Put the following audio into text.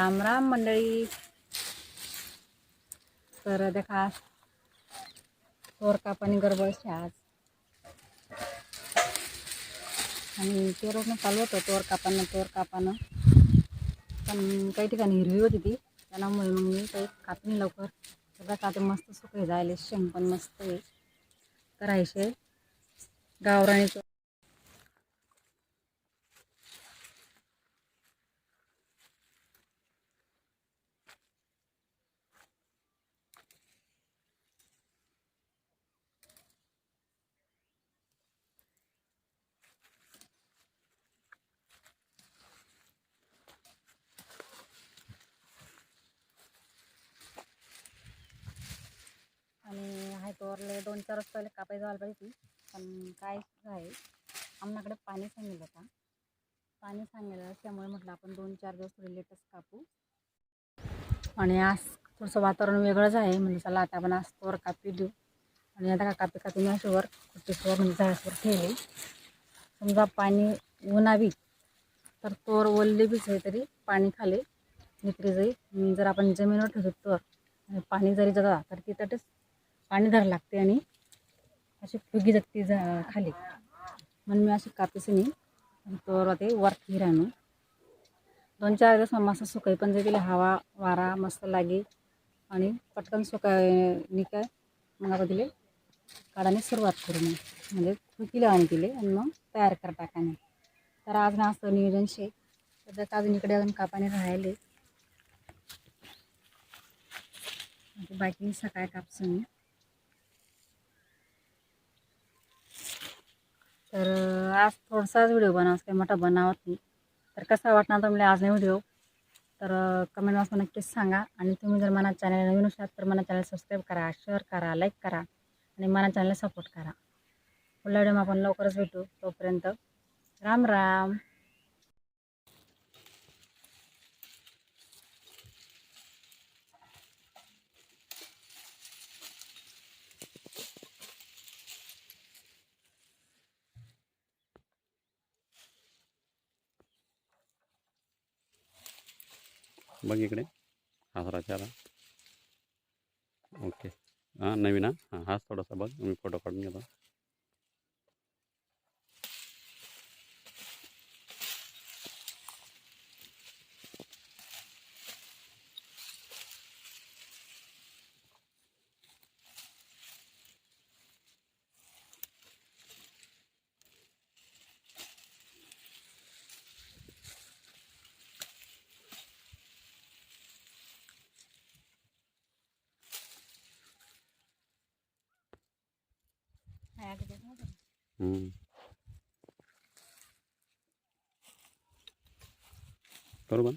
राम राम मंडळी. तर देखा तोर कापाणी गरबळशी आज. आणि ते चालू होतं तोर कापानं तोर कापानं पण काही ठिकाणी हिरवी होती ती. त्यामुळे मग मी काही कापणी लवकर. सगळं आता मस्त आहे जायले. शेंग पण मस्त आहे. करायचे. गावराणीचं आणि दोन चार पहिले कापाय जायला पाहिजे ती. पण काय आहे आमच्याकडे पाणी सांगितलं होता पाणी सांगितलं त्यामुळे म्हटलं आपण दोन चार दिवस थोडे लेटच कापू. आणि आज थोडंसं वातावरण वेगळंच आहे म्हणजे चला आता आपण आज तोर कापी देऊ. आणि आता का कापी कापी मी अशीवर कुठेश्वर म्हणजे झाडावर ठेवले. समजा पाणी उन्हावी तर तोर ओलले बीच आहे तरी पाणी खाली निकरी जाईल. जर आपण जमिनीवर ठेवतो तर पाणी जरी जगा तर तिथंच पाणी धर लागते आणि अशी फुगी जगते जा खाली. म्हणून मी अशी कापीस तोरा ते वर ठेवी आणू दोन चार दिवस मस्त सुकाई पण जे गेले हवा वारा मस्त लागे आणि पटकन सुकाय निकाय मग आपण दिले काढायला सुरुवात करू मग म्हणजे फुकीले आणि दिले आणि मग तयार कर टाकाने तर आज ना असं नियोजन शे. तर त्यात अजून इकडे अजून कापाने राहिले. बाकी सकाळी कापसून मी. तर आज थोडासाच व्हिडिओ बनवास काही मोठा बनावत नाही. तर कसा वाटणार तुम्हाला म्हणजे आज नाही व्हिडिओ? तर कमेंट बॉक्समध्ये नक्कीच सांगा. आणि तुम्ही जर मला चॅनल नवीन असाल तर मला चॅनल सबस्क्राईब करा शेअर करा लाईक करा. आणि मला चॅनलला सपोर्ट करा. पुढल्या व्हिडिओ आपण लवकरच भेटू. तोपर्यंत राम राम. बघ इकडे. हासरा चारा ओके हां नवीन हां. हाच थोडासा बघ. मी फोटो काढून घेतो. બરોબર?